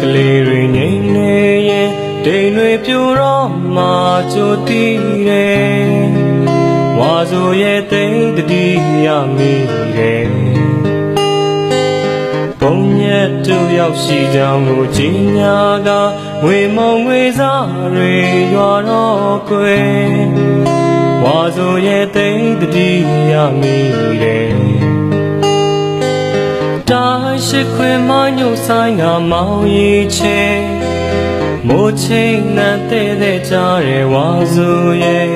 ကလေးတွေငိမ့်နေရင်ဒိန်တွေပြိုတော့မှကြိုတည်တယ်ဝါဆိုရဲ့တိတ်တတိယမိတယ်ဘုံညက်တူရောက်ရှိကြောင်းကိုကြီးညာကငွေမုံငွေစားတွေရွာတော့ကွယ်ဝါဆိုရဲ့တိတ်တတိယမိတယ် တာရှိခွေမညိုဆိုင်ကမောင်ရီချေမိုးချိန်နဲ့တဲ့တဲ့ကြရဲဝါစုရဲ့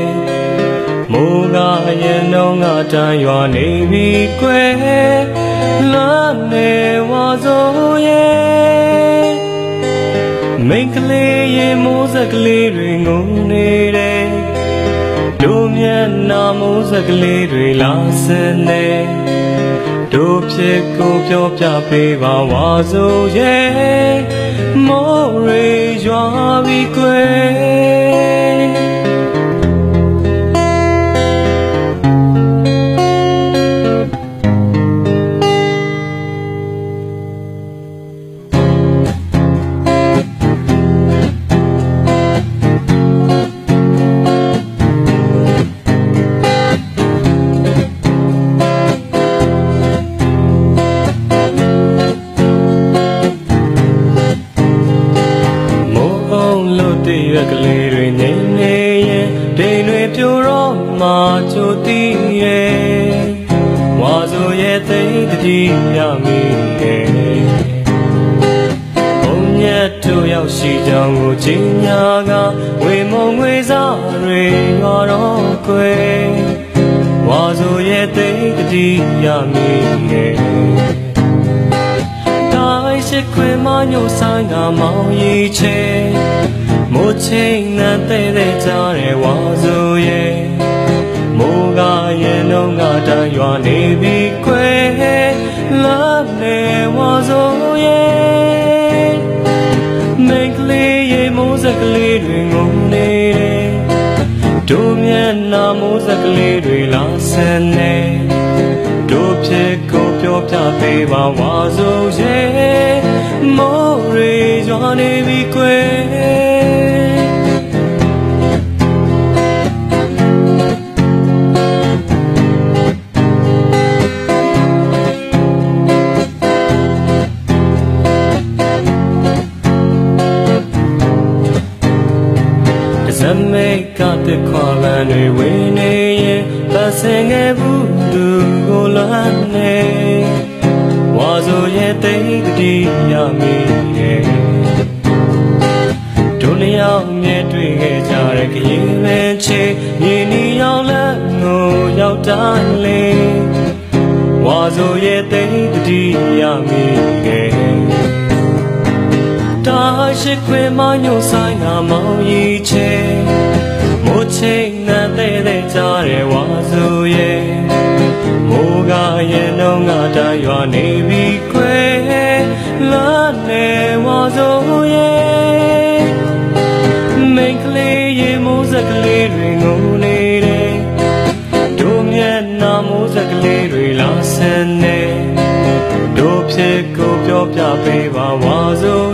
မိုးကရဲ့နှုံးကတန်ရွာနေပြီကွယ်လာနေဝါစုရဲ့မိန်းကလေးရဲ့မိုးစက်ကလေးတွေငုံနေတယ်တို့မျက်နှာမိုးစက်ကလေးတွေလာစနေ တို့ဖြစ်ကိုပြောပြပေးပါဝါဆိုရဲ့မိုးရေရွာပြီးကွယ် ရကလေးတွေနေနေရင်ဒိန်တွေပြိုတော့မှချိုတည်ရဲ့ဝါဆိုရဲ့သိတတိရမိရဲ့ဘုံညက်တို့ရောက်ရှိကြောင်းကိုကြီးညာကဝေမုံငွေစားတွေရွာတော့ကွယ်ဝါဆိုရဲ့သိတတိရမိရဲ့တိုင်းရှိခွေမညိုဆိုင်ကမောင်ရီချေ မိုးချိန်နဲ့တဲ့တဲ့ကြတဲ့ဝါဆိုရဲ့မိုးကရဲ့နှုံးကတန်ရွာနေပြီခွေလာနေဝါဆိုရဲ့မိန်းကလေးရဲ့မိုးစက်ကလေးတွေငုံနေတယ်တို့မျက်နှာမိုးစက်ကလေးတွေလာဆန်းနေတို့ဖြစ်ကိုပြောပြပေးပါဝါဆိုရဲ့မိုးရေရွာနေပြီကွ မေကတဲ့ခွာလန်တွေဝေနေရင်ပတ်စင်ငယ်ဘူးသူကိုလမ်းနေဝါဆိုရဲ့တိတ်တတိရမိရဲ့တို့လျောက်မြဲတွေ့ခဲ့ကြတဲ့ခရင်မင်းချေမြေနီရောက်လက်ကိုရောက်တိုင်းလေဝါဆိုရဲ့တိတ်တတိရမိရဲ့တာရှိခွေမညိုဆိုင်ကမောင်ရီချေ တန်ရွာနေပြီခွေလာနေဝါဆိုရဲ့မိန်းကလေးရဲ့မိုးစက်ကလေးတွေငုံနေတယ်တို့မျက်နှာမိုးစက်ကလေးတွေလာဆန်းနေတို့ဖြစ်ကိုပြောပြပေးပါဝါဆို